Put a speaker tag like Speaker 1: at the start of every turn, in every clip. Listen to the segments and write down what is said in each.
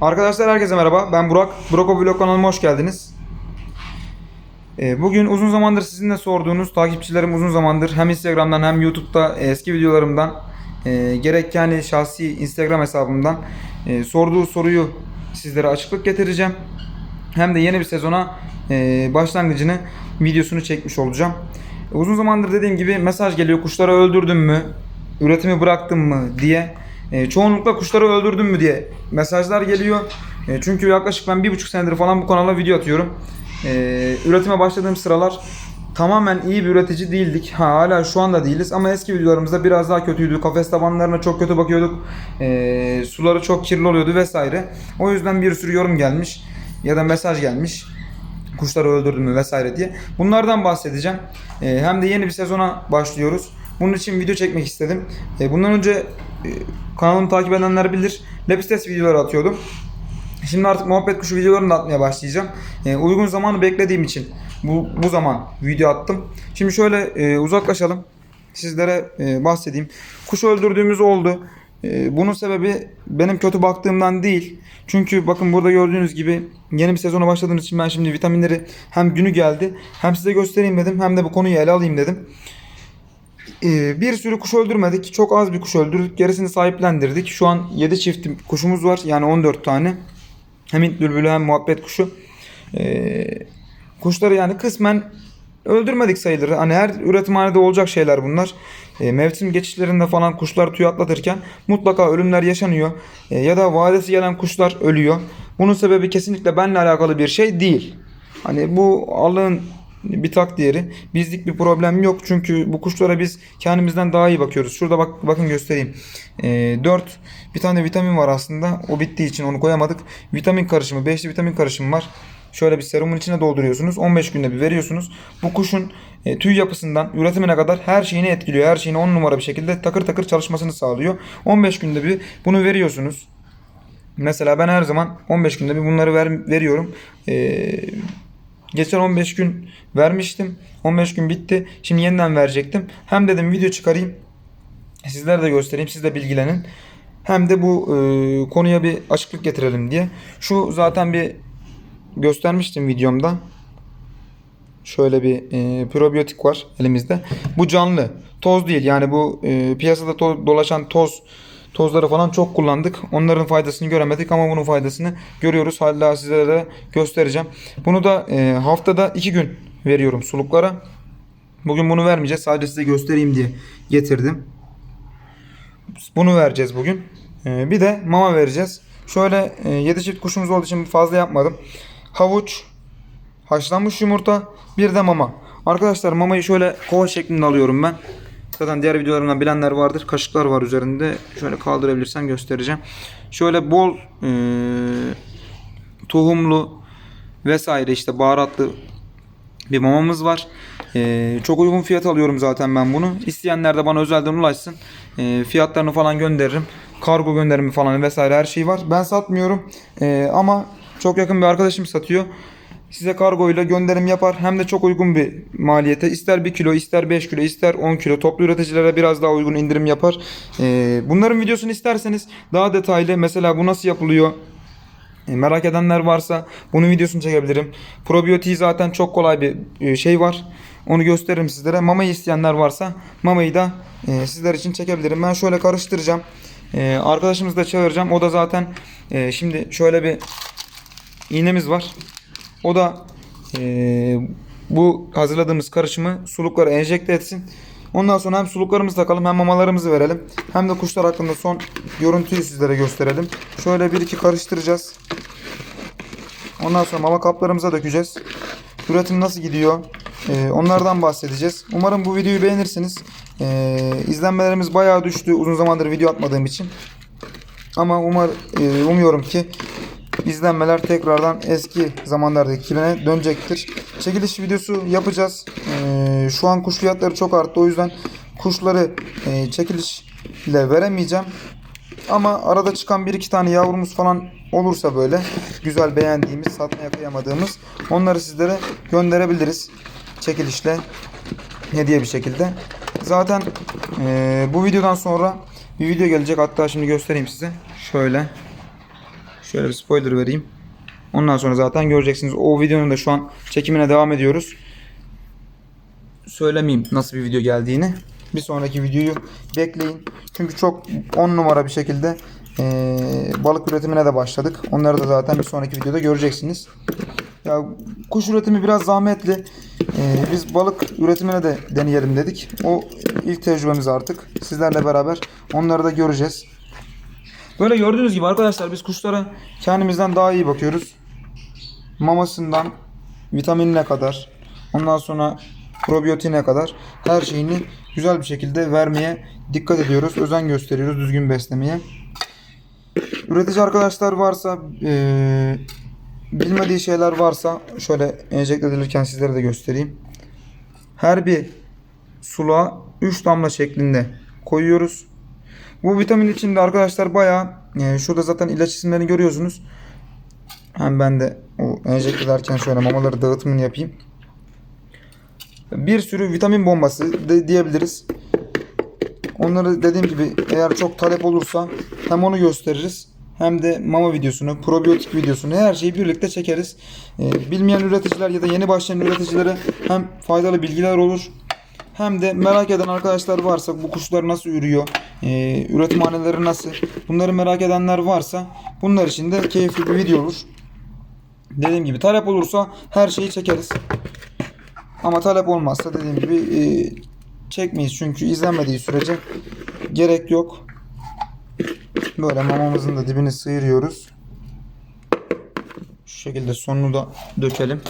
Speaker 1: Arkadaşlar herkese merhaba. Ben Burak. Broko Vlog kanalıma hoş geldiniz. Ee, Bugün uzun zamandır sizin de sorduğunuz takipçilerim uzun zamandır hem Instagram'dan hem YouTube'da e, eski videolarımdan e, gerek yani şahsi Instagram hesabımdan e, sorduğu soruyu sizlere açıklık getireceğim. Hem de yeni bir sezona başlangıcını videosunu çekmiş olacağım. Uzun zamandır dediğim gibi mesaj geliyor kuşları öldürdün mü? Üretimi bıraktın mı diye. E, çoğunlukla kuşları öldürdün mü diye mesajlar geliyor. E, çünkü yaklaşık ben bir buçuk senedir falan bu kanala video atıyorum. E, üretime başladığım sıralar tamamen iyi bir üretici değildik. Ha, hala şu anda değiliz ama eski videolarımızda biraz daha kötüydü. Kafes tabanlarına çok kötü bakıyorduk. E, suları çok kirli oluyordu vesaire. O yüzden bir sürü yorum gelmiş ya da mesaj gelmiş kuşları öldürdüm mü vesaire diye. Bunlardan bahsedeceğim. Ee, hem de yeni bir sezona başlıyoruz. Bunun için video çekmek istedim. Ee, bundan önce e, kanalımı takip edenler bilir. Lepistes videoları atıyordum. Şimdi artık muhabbet kuşu videolarını da atmaya başlayacağım. Ee, uygun zamanı beklediğim için bu, bu zaman video attım. Şimdi şöyle e, uzaklaşalım. Sizlere e, bahsedeyim. Kuş öldürdüğümüz oldu. E, bunun sebebi benim kötü baktığımdan değil. Çünkü bakın burada gördüğünüz gibi yeni bir sezona başladığımız için ben şimdi vitaminleri hem günü geldi hem size göstereyim dedim hem de bu konuyu ele alayım dedim. E, bir sürü kuş öldürmedik. Çok az bir kuş öldürdük. Gerisini sahiplendirdik. Şu an 7 çift kuşumuz var. Yani 14 tane. Hem Hint bülbülü hem muhabbet kuşu. E, kuşları yani kısmen öldürmedik sayılır. Hani her üretimhanede olacak şeyler bunlar. E, mevsim geçişlerinde falan kuşlar tüy atlatırken mutlaka ölümler yaşanıyor. E, ya da vadesi gelen kuşlar ölüyor. Bunun sebebi kesinlikle benimle alakalı bir şey değil. Hani bu Allah'ın bir takdiri. Bizlik bir problem yok. Çünkü bu kuşlara biz kendimizden daha iyi bakıyoruz. Şurada bak bakın göstereyim. E, 4 bir tane vitamin var aslında. O bittiği için onu koyamadık. Vitamin karışımı, 5'li vitamin karışımı var. Şöyle bir serumun içine dolduruyorsunuz. 15 günde bir veriyorsunuz. Bu kuşun e, tüy yapısından üretimine kadar her şeyini etkiliyor. Her şeyini 10 numara bir şekilde takır takır çalışmasını sağlıyor. 15 günde bir bunu veriyorsunuz. Mesela ben her zaman 15 günde bir bunları ver, veriyorum. Ee, geçen 15 gün vermiştim. 15 gün bitti. Şimdi yeniden verecektim. Hem dedim video çıkarayım. Sizlere de göstereyim. Siz de bilgilenin. Hem de bu e, konuya bir açıklık getirelim diye. Şu zaten bir göstermiştim videomda. Şöyle bir e, probiyotik var elimizde. Bu canlı. Toz değil. Yani bu e, piyasada to- dolaşan toz tozları falan çok kullandık. Onların faydasını göremedik ama bunun faydasını görüyoruz. Hala sizlere de göstereceğim. Bunu da e, haftada 2 gün veriyorum suluklara. Bugün bunu vermeyeceğiz. Sadece size göstereyim diye getirdim. Bunu vereceğiz bugün. E, bir de mama vereceğiz. Şöyle e, 7 çift kuşumuz olduğu için fazla yapmadım. Havuç, haşlanmış yumurta, bir de mama. Arkadaşlar mamayı şöyle kova şeklinde alıyorum ben. Zaten diğer videolarımdan bilenler vardır. Kaşıklar var üzerinde. Şöyle kaldırabilirsem göstereceğim. Şöyle bol e, tohumlu vesaire işte baharatlı bir mamamız var. E, çok uygun fiyat alıyorum zaten ben bunu. İsteyenler de bana özelden ulaşsın. E, fiyatlarını falan gönderirim. Kargo gönderimi falan vesaire her şey var. Ben satmıyorum. E, ama çok yakın bir arkadaşım satıyor. Size kargo ile gönderim yapar. Hem de çok uygun bir maliyete. İster 1 kilo, ister 5 kilo, ister 10 kilo. Toplu üreticilere biraz daha uygun indirim yapar. Ee, bunların videosunu isterseniz daha detaylı. Mesela bu nasıl yapılıyor? E, merak edenler varsa bunun videosunu çekebilirim. Probiyotiği zaten çok kolay bir e, şey var. Onu gösteririm sizlere. Mamayı isteyenler varsa mamayı da e, sizler için çekebilirim. Ben şöyle karıştıracağım. Arkadaşımızı da çağıracağım. O da zaten şimdi şöyle bir iğnemiz var. O da eee, bu hazırladığımız karışımı suluklara enjekte etsin. Ondan sonra hem suluklarımızı takalım hem mamalarımızı verelim. Hem de kuşlar hakkında son görüntüyü sizlere gösterelim. Şöyle bir iki karıştıracağız. Ondan sonra mama kaplarımıza dökeceğiz. Üretim nasıl gidiyor? Ee, onlardan bahsedeceğiz. Umarım bu videoyu beğenirsiniz. Ee, izlenmelerimiz bayağı düştü uzun zamandır video atmadığım için. Ama umar, e, umuyorum ki izlenmeler tekrardan eski zamanlardaki kibine dönecektir. Çekiliş videosu yapacağız. Ee, şu an kuş fiyatları çok arttı. O yüzden kuşları e, çekilişle veremeyeceğim. Ama arada çıkan bir iki tane yavrumuz falan olursa böyle güzel beğendiğimiz, satmaya kıyamadığımız onları sizlere gönderebiliriz. Çekilişle hediye bir şekilde. Zaten e, bu videodan sonra bir video gelecek. Hatta şimdi göstereyim size. Şöyle. Şöyle bir spoiler vereyim. Ondan sonra zaten göreceksiniz. O videonun da şu an çekimine devam ediyoruz. Söylemeyeyim nasıl bir video geldiğini. Bir sonraki videoyu bekleyin. Çünkü çok 10 numara bir şekilde eee, balık üretimine de başladık. Onları da zaten bir sonraki videoda göreceksiniz. Ya kuş üretimi biraz zahmetli. Ee, biz balık üretimine de deneyelim dedik. O ilk tecrübemiz artık. Sizlerle beraber onları da göreceğiz. Böyle gördüğünüz gibi arkadaşlar biz kuşlara kendimizden daha iyi bakıyoruz. Mamasından vitaminine kadar, ondan sonra probiyotiğine kadar her şeyini güzel bir şekilde vermeye dikkat ediyoruz. Özen gösteriyoruz düzgün beslemeye. Üretici arkadaşlar varsa eee bilmediği şeyler varsa şöyle enjekte edilirken sizlere de göstereyim. Her bir suluğa 3 damla şeklinde koyuyoruz. Bu vitamin içinde arkadaşlar bayağı e, şurada zaten ilaç isimlerini görüyorsunuz. Hem ben de o enjekte ederken şöyle mamaları dağıtımını yapayım. Bir sürü vitamin bombası de diyebiliriz. Onları dediğim gibi eğer çok talep olursa hem onu gösteririz hem de mama videosunu, probiyotik videosunu her şeyi birlikte çekeriz. Ee, bilmeyen üreticiler ya da yeni başlayan üreticilere hem faydalı bilgiler olur hem de merak eden arkadaşlar varsa bu kuşlar nasıl ürüyor, e, üretimhaneleri nasıl bunları merak edenler varsa bunlar için de keyifli bir video olur. Dediğim gibi talep olursa her şeyi çekeriz. Ama talep olmazsa dediğim gibi e, çekmeyiz çünkü izlenmediği sürece gerek yok. Böyle mamamızın da dibini sıyırıyoruz. Şu şekilde sonunu da dökelim.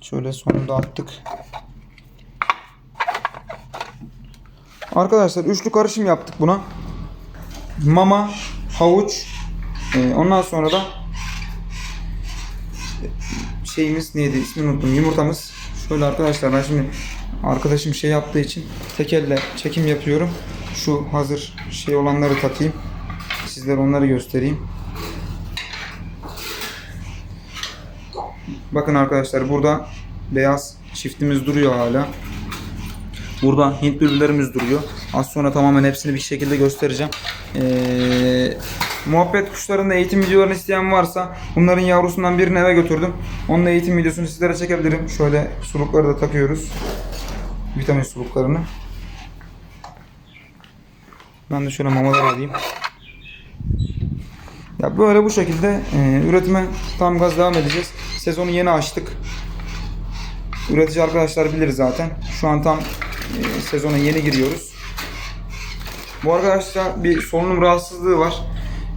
Speaker 1: Şöyle sonunu da attık. Arkadaşlar üçlü karışım yaptık buna. Mama, havuç, e, ondan sonra da şeyimiz neydi ismini unuttum yumurtamız. Şöyle arkadaşlar ben şimdi arkadaşım şey yaptığı için tek elle çekim yapıyorum. Şu hazır şey olanları takayım. Sizlere onları göstereyim. Bakın arkadaşlar burada beyaz çiftimiz duruyor hala. Burada Hint bülbüllerimiz duruyor. Az sonra tamamen hepsini bir şekilde göstereceğim. Ee, muhabbet kuşlarında eğitim videolarını isteyen varsa bunların yavrusundan birini eve götürdüm. Onun eğitim videosunu sizlere çekebilirim. Şöyle sulukları da takıyoruz. Vitamin suluklarını. Ben de şöyle mamalar alayım. Ya böyle bu şekilde e, üretime tam gaz devam edeceğiz. Sezonu yeni açtık. Üretici arkadaşlar bilir zaten. Şu an tam e, sezona yeni giriyoruz. Bu arkadaşta bir solunum rahatsızlığı var.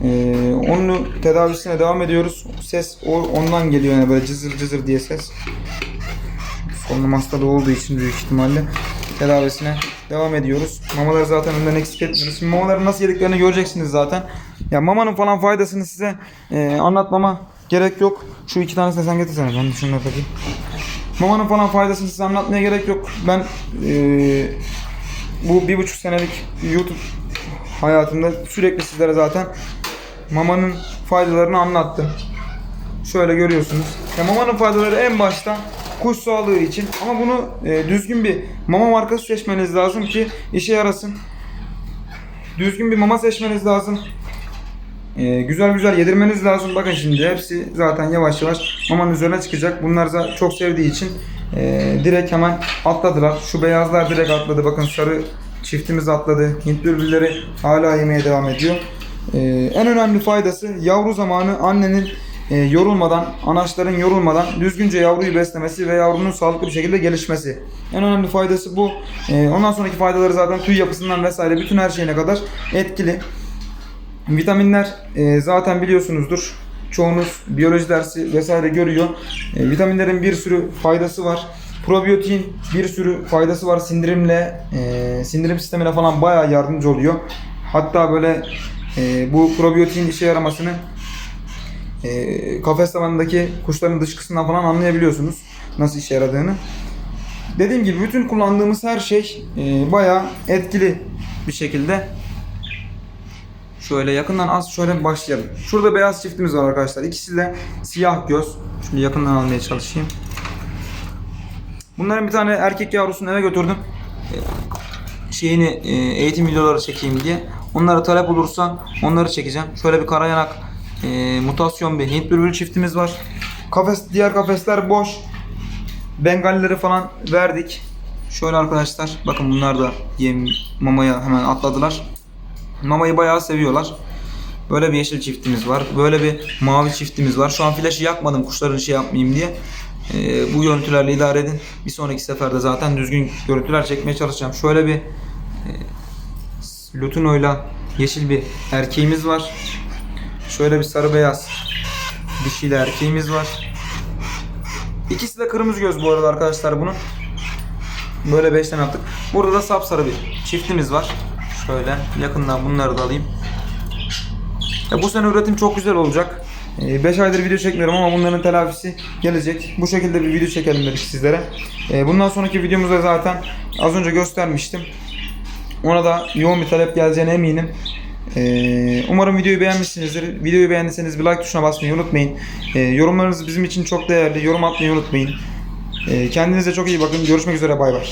Speaker 1: E, onun tedavisine devam ediyoruz. Ses o ondan geliyor yani böyle cızır cızır diye ses. Solunum hastalığı olduğu için büyük ihtimalle tedavisine devam ediyoruz. Mamaları zaten önden eksik etmiyoruz. Şimdi mamaları nasıl yediklerini göreceksiniz zaten. Ya mamanın falan faydasını size e, anlatmama gerek yok. Şu iki tanesini sen getirsene. Ben şunları takayım. Mamanın falan faydasını size anlatmaya gerek yok. Ben e, bu bir buçuk senelik YouTube hayatımda sürekli sizlere zaten mamanın faydalarını anlattım. Şöyle görüyorsunuz. Ya mamanın faydaları en başta kuş sağlığı için ama bunu e, düzgün bir mama markası seçmeniz lazım ki işe yarasın. Düzgün bir mama seçmeniz lazım. E, güzel güzel yedirmeniz lazım. Bakın şimdi hepsi zaten yavaş yavaş mamanın üzerine çıkacak. Bunlar za- çok sevdiği için e, direkt hemen atladılar. Şu beyazlar direkt atladı. Bakın sarı çiftimiz atladı. Hint bülbülleri hala yemeye devam ediyor. E, en önemli faydası yavru zamanı annenin e, yorulmadan, anaçların yorulmadan düzgünce yavruyu beslemesi ve yavrunun sağlıklı bir şekilde gelişmesi. En önemli faydası bu. E, ondan sonraki faydaları zaten tüy yapısından vesaire bütün her şeyine kadar etkili. Vitaminler e, zaten biliyorsunuzdur. Çoğunuz biyoloji dersi vesaire görüyor. E, vitaminlerin bir sürü faydası var. Probiyotiğin bir sürü faydası var. Sindirimle, e, sindirim sistemine falan bayağı yardımcı oluyor. Hatta böyle e, bu probiyotiğin işe yaramasını e, kafes tabanındaki kuşların dışkısından falan anlayabiliyorsunuz. Nasıl işe yaradığını. Dediğim gibi bütün kullandığımız her şey e, bayağı etkili bir şekilde Şöyle yakından az şöyle başlayalım. Şurada beyaz çiftimiz var arkadaşlar. İkisi de siyah göz. Şimdi yakından almaya çalışayım. Bunların bir tane erkek yavrusunu eve götürdüm. Ee, şeyini e, eğitim videoları çekeyim diye. Onlara talep olursa onları çekeceğim. Şöyle bir karayanak e, mutasyon bir Hint bülbül çiftimiz var. Kafes diğer kafesler boş. Bengalleri falan verdik. Şöyle arkadaşlar bakın bunlar da yem mamaya hemen atladılar. Mamayı bayağı seviyorlar. Böyle bir yeşil çiftimiz var. Böyle bir mavi çiftimiz var. Şu an flaşı yakmadım kuşların şey yapmayayım diye. Ee, bu görüntülerle idare edin. Bir sonraki seferde zaten düzgün görüntüler çekmeye çalışacağım. Şöyle bir e, Lutino'yla yeşil bir erkeğimiz var. Şöyle bir sarı beyaz dişiyle erkeğimiz var. İkisi de kırmızı göz bu arada arkadaşlar bunun. Böyle 5 tane attık. Burada da sapsarı bir çiftimiz var. Şöyle yakından bunları da alayım. Ya bu sene üretim çok güzel olacak. 5 aydır video çekmiyorum ama bunların telafisi gelecek. Bu şekilde bir video çekelim dedik sizlere. Ee, Bundan sonraki videomuzda zaten az önce göstermiştim. Ona da yoğun bir talep geleceğine eminim. Ee, umarım videoyu beğenmişsinizdir. Videoyu beğendiyseniz bir like tuşuna basmayı unutmayın. Ee, yorumlarınız bizim için çok değerli. Yorum atmayı unutmayın. Ee, kendinize çok iyi bakın. Görüşmek üzere. Bay bay.